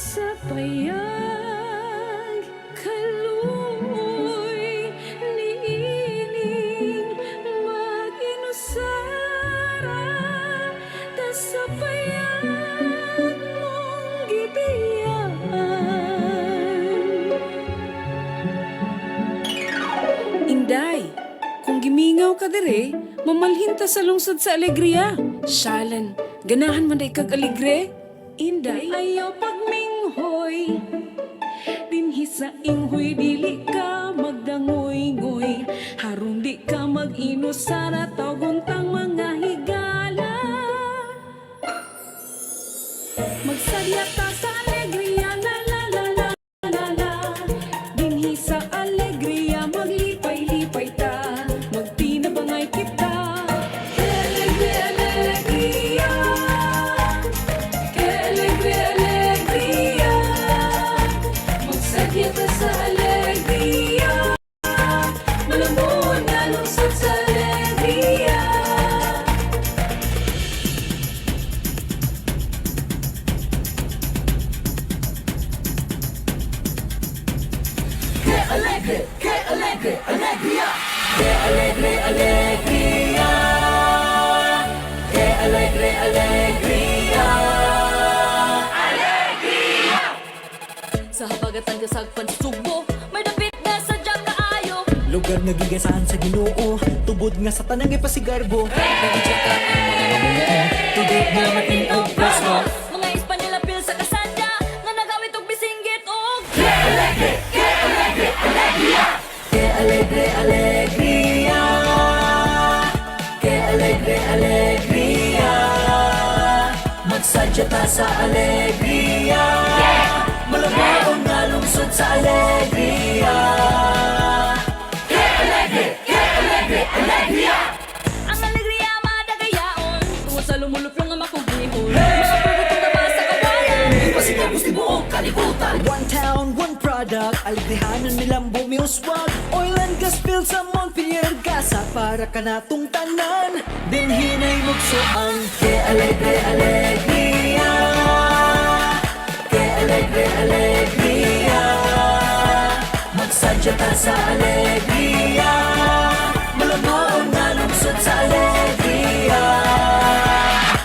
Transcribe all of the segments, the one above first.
sa payag kaluoy niining sa payag mong gibiyan Inday, kung gimingaw ka dire, mamalhin sa lungsod sa alegria. Shalan, ganahan man day kag alegre. Inday, ayaw pagmingaw pagminghoy. Dinhi sa inghoy, dili ka magdangoy-ngoy. Harong di ka mag-inusara, tawguntang mga higala. Magsadya Sa habagatan kasagpan sa subo May dapit na sa dyak kaayo Lugar nga gigasahan sa Ginoo Tubod nga sa tanang ipasigarbo Nagitsaka ang mga mamuo Tubod nga matinog presko Mga Ta sa alegría Malabaon nga lungsod sa alegría Ang alegria madagayaon. Tungod sa lumulupyo nga makugihon. Mga pagutong na ba sa kawayan Pasigaw gusti buong kalibutan. One town, one product. Aligrihanan nilang bumiuswag. Oil and gas field sa Montpelier. Gasa para ka natong tanan. Dinhinay mugso ang Que alegre alegría Que alegre alegría Magsadya ta sa alegría Malabaon nga lungsod sa alegría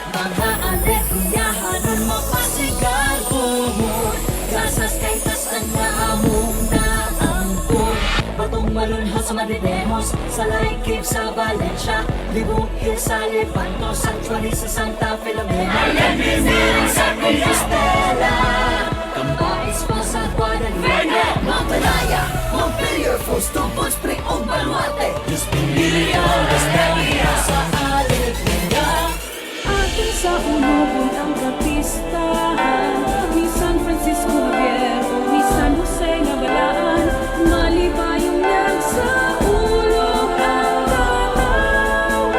Mga alegriyahan ang mapasigal Umod Gasas kay tasan nga among naangkon Batong malunho sa Madridemos Sa Laikip sa Valencia. Libong Hill sa Lepanto Sanctuary sa Santa Filomena Alegriyahan sa Compostela Baluarte Espinilio Estella sa alegria Atin sa unobon ang kapistahan Ni San Francisco Javier Ni San Jose nga balaan Malibayong nagsa ulog ang tanawan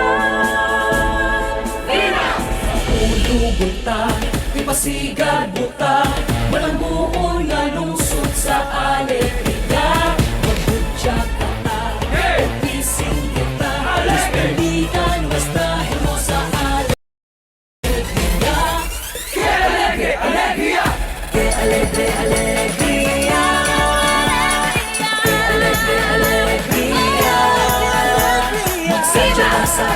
Ulugod ta, ipasigan buta? Malangbuon nga lungsod sa alegria alegre, alegria. Que alegre, alegria Que alegre, alegria Magsadya ka sa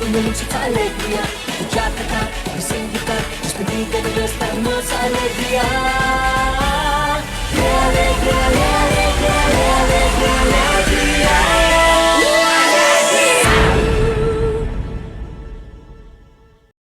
un'unica allegria Tu già per te, mi senti te Ci spedite di questa nostra allegria